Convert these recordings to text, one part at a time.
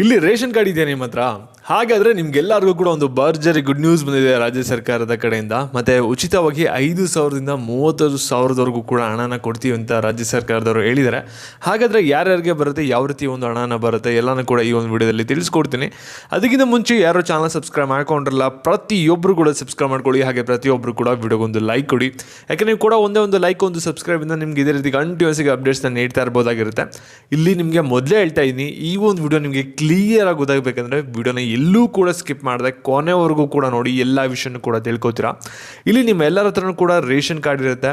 ಇಲ್ಲಿ ration card ಇದೆಯಾ ನಿಮ್ಮ ಹತ್ರ? ಹಾಗಾದರೆ ನಿಮ್ಗೆಲ್ಲರಿಗೂ ಕೂಡ ಒಂದು ಭರ್ಜರಿ ಗುಡ್ ನ್ಯೂಸ್ ಬಂದಿದೆ ರಾಜ್ಯ ಸರ್ಕಾರದ ಕಡೆಯಿಂದ. ಮತ್ತೆ ಉಚಿತವಾಗಿ ಐದು ಸಾವಿರದಿಂದ ಮೂವತ್ತೈದು ಸಾವಿರದವರೆಗೂ ಕೂಡ ಹಣನ ಕೊಡ್ತೀವಿ ಅಂತ ರಾಜ್ಯ ಸರ್ಕಾರದವರು ಹೇಳಿದ್ದಾರೆ. ಹಾಗಾದರೆ ಯಾರ್ಯಾರಿಗೆ ಬರುತ್ತೆ, ಯಾವ ರೀತಿ ಒಂದು ಹಣನ ಬರುತ್ತೆ, ಎಲ್ಲನೂ ಕೂಡ ಈ ಒಂದು ವಿಡಿಯೋದಲ್ಲಿ ತಿಳಿಸ್ಕೊಡ್ತೀನಿ. ಅದಕ್ಕಿಂತ ಮುಂಚೆ ಯಾರು ಚಾನಲ್ ಸಬ್ಸ್ಕ್ರೈಬ್ ಮಾಡ್ಕೊಂಡಿರಲ್ಲ ಪ್ರತಿಯೊಬ್ಬರು ಕೂಡ ಸಬ್ಸ್ಕ್ರೈಬ್ ಮಾಡ್ಕೊಳ್ಳಿ. ಹಾಗೆ ಪ್ರತಿಯೊಬ್ಬರು ಕೂಡ ವಿಡಿಯೋಗೊಂದು ಲೈಕ್ ಕೊಡಿ. ಯಾಕೆ ನೀವು ಕೂಡ ಒಂದೇ ಒಂದು ಲೈಕ್ ಒಂದು ಸಬ್ಸ್ಕ್ರೈಬಿಂದ ನಿಮ್ಗೆ ಇದೇ ರೀತಿ ಕಂಟಿನ್ಯೂಸ್ಗೆ ಅಪ್ಡೇಟ್ಸ್ನ ನೀಡ್ತಾ ಇರ್ಬೋದಾಗಿರುತ್ತೆ. ಇಲ್ಲಿ ನಿಮಗೆ ಮೊದಲೇ ಹೇಳ್ತಾ ಇದ್ದೀನಿ, ಈ ಒಂದು ವಿಡಿಯೋ ನಿಮಗೆ ಆಗಿ ಗೊತ್ತಾಗಬೇಕಂದ್ರೆ ವಿಡಿಯೋನ ಎಲ್ಲೂ ಕೂಡ ಸ್ಕಿಪ್ ಮಾಡಿದೆ, ಕೊನೆವರೆಗೂ ಕೂಡ ನೋಡಿ ಎಲ್ಲ ವಿಷಯನೂ ಕೂಡ ತಿಳ್ಕೊತೀರಾ. ಇಲ್ಲಿ ನಿಮ್ಮ ಎಲ್ಲರ ಹತ್ರನೂ ಕೂಡ ರೇಷನ್ ಕಾರ್ಡ್ ಇರುತ್ತೆ.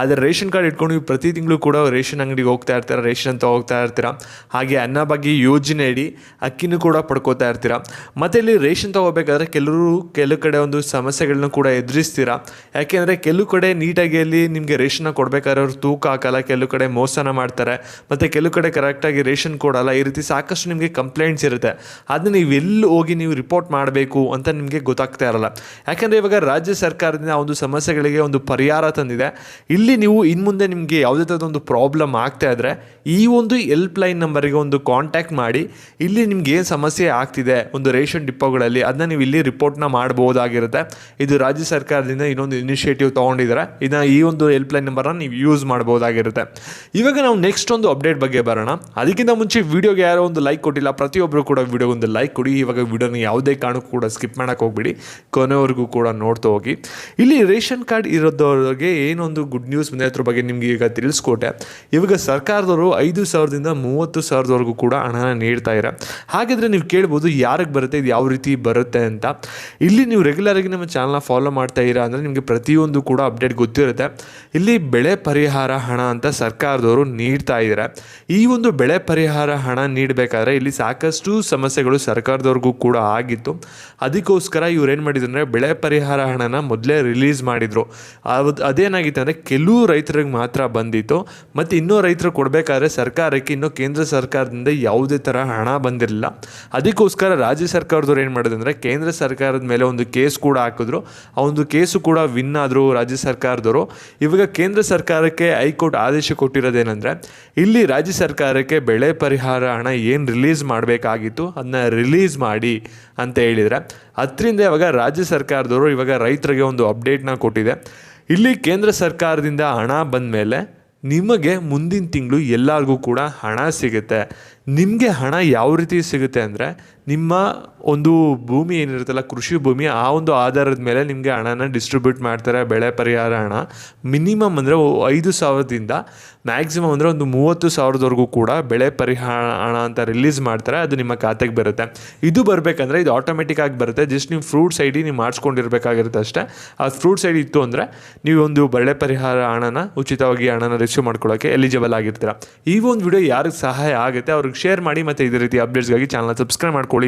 ಆದರೆ ರೇಷನ್ ಕಾರ್ಡ್ ಇಟ್ಕೊಂಡು ನೀವು ಪ್ರತಿ ತಿಂಗಳು ಕೂಡ ರೇಷನ್ ಅಂಗಡಿಗೆ ಹೋಗ್ತಾ ಇರ್ತೀರಾ, ರೇಷನ್ ಅಂತ ಹೋಗ್ತಾ ಇರ್ತೀರಾ? ಹಾಗೆ ಅನ್ನಭಾಗ್ಯ ಯೋಜನೆ ಇಡಿ ಅಕ್ಕಿನೂ ಕೂಡ ಪಡ್ಕೋತಾ ಇರ್ತೀರಾ? ಮತ್ತು ಇಲ್ಲಿ ರೇಷನ್ ತಗೋಬೇಕಾದ್ರೆ ಕೆಲವರು ಕೆಲವು ಕಡೆ ಒಂದು ಸಮಸ್ಯೆಗಳನ್ನ ಕೂಡ ಎದುರಿಸ್ತೀರಾ? ಯಾಕೆಂದರೆ ಕೆಲವು ಕಡೆ ನೀಟಾಗಿ ಅಲ್ಲಿ ನಿಮಗೆ ರೇಷನ್ನ ಕೊಡಬೇಕಾದ್ರೆ ಅವ್ರು ತೂಕ ಹಾಕಲ್ಲ, ಕೆಲವು ಕಡೆ ಮೋಸನ ಮಾಡ್ತಾರೆ. ಮತ್ತು ಕೆಲವು ಕಡೆ ಕರೆಕ್ಟಾಗಿ ರೇಷನ್ ಕೊಡಲ್ಲ, ಈ ರೀತಿ ಸಾಕಷ್ಟು ನಿಮಗೆ ಕಂಪ್ಲೇಂಟ್ಸ್ ಇರುತ್ತೆ. ಅದನ್ನ ನೀವು ಎಲ್ಲಿ ಹೋಗಿ ನೀವು ರಿಪೋರ್ಟ್ ಮಾಡಬೇಕು ಅಂತ ನಿಮಗೆ ಗೊತ್ತಾಗ್ತಾ ಇರಲ್ಲ. ಯಾಕೆಂದರೆ ಇವಾಗ ರಾಜ್ಯ ಸರ್ಕಾರದಿಂದ ಒಂದು ಸಮಸ್ಯೆಗಳಿಗೆ ಒಂದು ಪರಿಹಾರ ತಂದಿದೆ. ಇಲ್ಲಿ ನೀವು ಇನ್ನು ಮುಂದೆ ನಿಮಗೆ ಯಾವುದೇ ಥರದ ಒಂದು ಪ್ರಾಬ್ಲಮ್ ಆಗ್ತಾ ಇದ್ದರೆ ಈ ಒಂದು ಹೆಲ್ಪ್ ಲೈನ್ ನಂಬರಿಗೆ ಒಂದು ಕಾಂಟ್ಯಾಕ್ಟ್ ಮಾಡಿ, ಇಲ್ಲಿ ನಿಮ್ಗೆ ಏನು ಸಮಸ್ಯೆ ಆಗ್ತಿದೆ ಒಂದು ರೇಷನ್ ಡಿಪೋಗಳಲ್ಲಿ ಅದನ್ನ ನೀವು ಇಲ್ಲಿ ರಿಪೋರ್ಟ್ನ ಮಾಡ್ಬೋದಾಗಿರುತ್ತೆ. ಇದು ರಾಜ್ಯ ಸರ್ಕಾರದಿಂದ ಇನ್ನೊಂದು ಇನಿಷಿಯೇಟಿವ್ ತೊಗೊಂಡಿದ್ದಾರೆ ಇದನ್ನ ಈ ಒಂದು ಹೆಲ್ಪ್ ಲೈನ್ ನೀವು ಯೂಸ್ ಮಾಡ್ಬೋದಾಗಿರುತ್ತೆ. ಇವಾಗ ನಾವು ನೆಕ್ಸ್ಟ್ ಒಂದು ಅಪ್ಡೇಟ್ ಬಗ್ಗೆ ಬರೋಣ. ಅದಕ್ಕಿಂತ ಮುಂಚೆ ವಿಡಿಯೋಗೆ ಯಾರೋ ಒಂದು ಲೈಕ್ ಕೊಟ್ಟಿಲ್ಲ ಪ್ರತಿಯೊಬ್ಬರು ಕೂಡ ವಿಡಿಯೋ ಒಂದು ಲೈಕ್ ಕೊಡಿ. ಇವಾಗ ವಿಡಿಯೋನ ಯಾವುದೇ ಕಾರಣಕ್ಕೂ ಕೂಡ ಸ್ಕಿಪ್ ಮಾಡೋಕೆ ಹೋಗ್ಬೇಡಿ. ಕೊನೆವರೆಗೂ ಕೂಡ ನೋಡ್ತಾ ಹೋಗಿ. ಇಲ್ಲಿ ರೇಷನ್ ಕಾರ್ಡ್ ಇರೋದವ್ರಿಗೆ ಏನೊಂದು ಗುಡ್ ನ್ಯೂಸ್ ಬಂದಿದೆ. ಅದ್ರ ಬಗ್ಗೆ ನಿಮಗೆ ಈಗ ತಿಳಿಸ್ಕೊಟ್ಟೆ. ಇವಾಗ ಸರ್ಕಾರದವರು ಐದು ಸಾವಿರದಿಂದ ಮೂವತ್ತು ಸಾವಿರದವರೆಗೂ ಕೂಡ ಹಣನ ನೀಡ್ತಾ ಇರ. ಹಾಗಿದ್ರೆ ನೀವು ಕೇಳ್ಬೋದು ಯಾರಿಗೆ ಬರುತ್ತೆ, ಇದು ಯಾವ ರೀತಿ ಬರುತ್ತೆ ಅಂತ. ಇಲ್ಲಿ ನೀವು ರೆಗ್ಯುಲರ್ ಆಗಿ ನಮ್ಮ ಚಾನಲ್ನ ಫಾಲೋ ಮಾಡ್ತಾ ಇರಾ ಅಂದರೆ ನಿಮಗೆ ಪ್ರತಿಯೊಂದು ಕೂಡ ಅಪ್ಡೇಟ್ ಗೊತ್ತಿರುತ್ತೆ. ಇಲ್ಲಿ ಬೆಳೆ ಪರಿಹಾರ ಹಣ ಅಂತ ಸರ್ಕಾರದವರು ನೀಡ್ತಾ ಇದ್ದಾರೆ ಈ ಒಂದು ಬೆಳೆ ಪರಿಹಾರ ಹಣ ನೀಡಬೇಕಾದ್ರೆ ಇಲ್ಲಿ ಸಾಕಷ್ಟು ಸಮಸ್ಯೆಗಳು ಸರ್ಕಾರದವ್ರಿಗೂ ಕೂಡ ಆಗಿತ್ತು. ಅದಕ್ಕೋಸ್ಕರ ಇವ್ರು ಏನು ಮಾಡಿದ್ರು ಅಂದರೆ ಬೆಳೆ ಪರಿಹಾರ ಹಣನ ಮೊದಲೇ ರಿಲೀಸ್ ಮಾಡಿದರು. ಅದು ಅದೇನಾಗಿತ್ತು ಅಂದರೆ ಕೆಲವು ರೈತರಿಗೆ ಮಾತ್ರ ಬಂದಿತ್ತು. ಮತ್ತು ಇನ್ನೂ ರೈತರು ಕೊಡಬೇಕಾದ್ರೆ ಸರ್ಕಾರಕ್ಕೆ ಇನ್ನೂ ಕೇಂದ್ರ ಸರ್ಕಾರದಿಂದ ಯಾವುದೇ ಥರ ಹಣ ಬಂದಿರಲಿಲ್ಲ. ಅದಕ್ಕೋಸ್ಕರ ರಾಜ್ಯ ಸರ್ಕಾರದವ್ರು ಏನು ಮಾಡಿದ್ರು ಅಂದರೆ ಕೇಂದ್ರ ಸರ್ಕಾರದ ಮೇಲೆ ಒಂದು ಕೇಸ್ ಕೂಡ ಹಾಕಿದ್ರು. ಆ ಒಂದು ಕೇಸು ಕೂಡ ವಿನ್ ಆದರು ರಾಜ್ಯ ಸರ್ಕಾರದವರು. ಇವಾಗ ಕೇಂದ್ರ ಸರ್ಕಾರಕ್ಕೆ ಹೈಕೋರ್ಟ್ ಆದೇಶ ಕೊಟ್ಟಿರೋದೇನೆಂದರೆ, ಇಲ್ಲಿ ರಾಜ್ಯ ಸರ್ಕಾರಕ್ಕೆ ಬೆಳೆ ಪರಿಹಾರ ಹಣ ಏನು ರಿಲೀಸ್ ಮಾಡಬೇಕಾಗಿತ್ತು ಅದನ್ನ ರಿಲೀಸ್ ಮಾಡಿ ಅಂತ ಹೇಳಿದರೆ. ಅದರಿಂದ ಇವಾಗ ರಾಜ್ಯ ಸರ್ಕಾರದವರು ಇವಾಗ ರೈತರಿಗೆ ಒಂದು ಅಪ್ಡೇಟ್ನ ಕೊಟ್ಟಿದೆ. ಇಲ್ಲಿ ಕೇಂದ್ರ ಸರ್ಕಾರದಿಂದ ಹಣ ಬಂದ ಮೇಲೆ ನಿಮಗೆ ಮುಂದಿನ ತಿಂಗಳು ಎಲ್ಲರಿಗೂ ಕೂಡ ಹಣ ಸಿಗುತ್ತೆ. ನಿಮಗೆ ಹಣ ಯಾವ ರೀತಿ ಸಿಗುತ್ತೆ ಅಂದರೆ ನಿಮ್ಮ ಒಂದು ಭೂಮಿ ಏನಿರುತ್ತಲ್ಲ, ಕೃಷಿ ಭೂಮಿ, ಆ ಒಂದು ಆಧಾರದ ಮೇಲೆ ನಿಮಗೆ ಹಣನ ಡಿಸ್ಟ್ರಿಬ್ಯೂಟ್ ಮಾಡ್ತಾರೆ, ಬೆಳೆ ಪರಿಹಾರ ಹಣ. ಮಿನಿಮಮ್ ಅಂದರೆ ಐದು ಸಾವಿರದಿಂದ ಮ್ಯಾಕ್ಸಿಮಮ್ ಅಂದರೆ ಒಂದು ಮೂವತ್ತು ಸಾವಿರದವರೆಗೂ ಕೂಡ ಬೆಳೆ ಪರಿಹಾರ ಹಣ ಅಂತ ರಿಲೀಸ್ ಮಾಡ್ತಾರೆ, ಅದು ನಿಮ್ಮ ಖಾತೆಗೆ ಬರುತ್ತೆ. ಇದು ಬರಬೇಕಂದ್ರೆ ಇದು ಆಟೋಮೆಟಿಕ್ ಆಗಿ ಬರುತ್ತೆ. ಜಸ್ಟ್ ನೀವು ಫ್ರೂಟ್ಸ್ ಐ ನೀವು ಮಾಡಿಸ್ಕೊಂಡಿರ್ಬೇಕಾಗಿರುತ್ತೆ ಅಷ್ಟೇ. ಆ ಫ್ರೂಟ್ಸ್ ಐ ಇತ್ತು ಅಂದರೆ ನೀವು ಒಂದು ಬೆಳೆ ಪರಿಹಾರ ಹಣನ, ಉಚಿತವಾಗಿ ಹಣನ ರಿಸೀವ್ ಮಾಡ್ಕೊಳ್ಳೋಕ್ಕೆ ಎಲಿಜಿಬಲ್ ಆಗಿರ್ತೀರ. ಈ ಒಂದು ವಿಡಿಯೋ ಯಾರಿಗೆ ಸಹಾಯ ಆಗುತ್ತೆ, ಅವ್ರಿಗೆ ಶೇರ್ ಮಾಡಿ ಮತ್ತು ಇದೇ ರೀತಿ ಅಪ್ಡೇಟ್ಸ್ಗಾಗಿ ಚಾನಲ್ ಸಬ್ಸ್ಕ್ರೈಬ್ ಮಾಡ್ಕೊಳ್ಳಿ.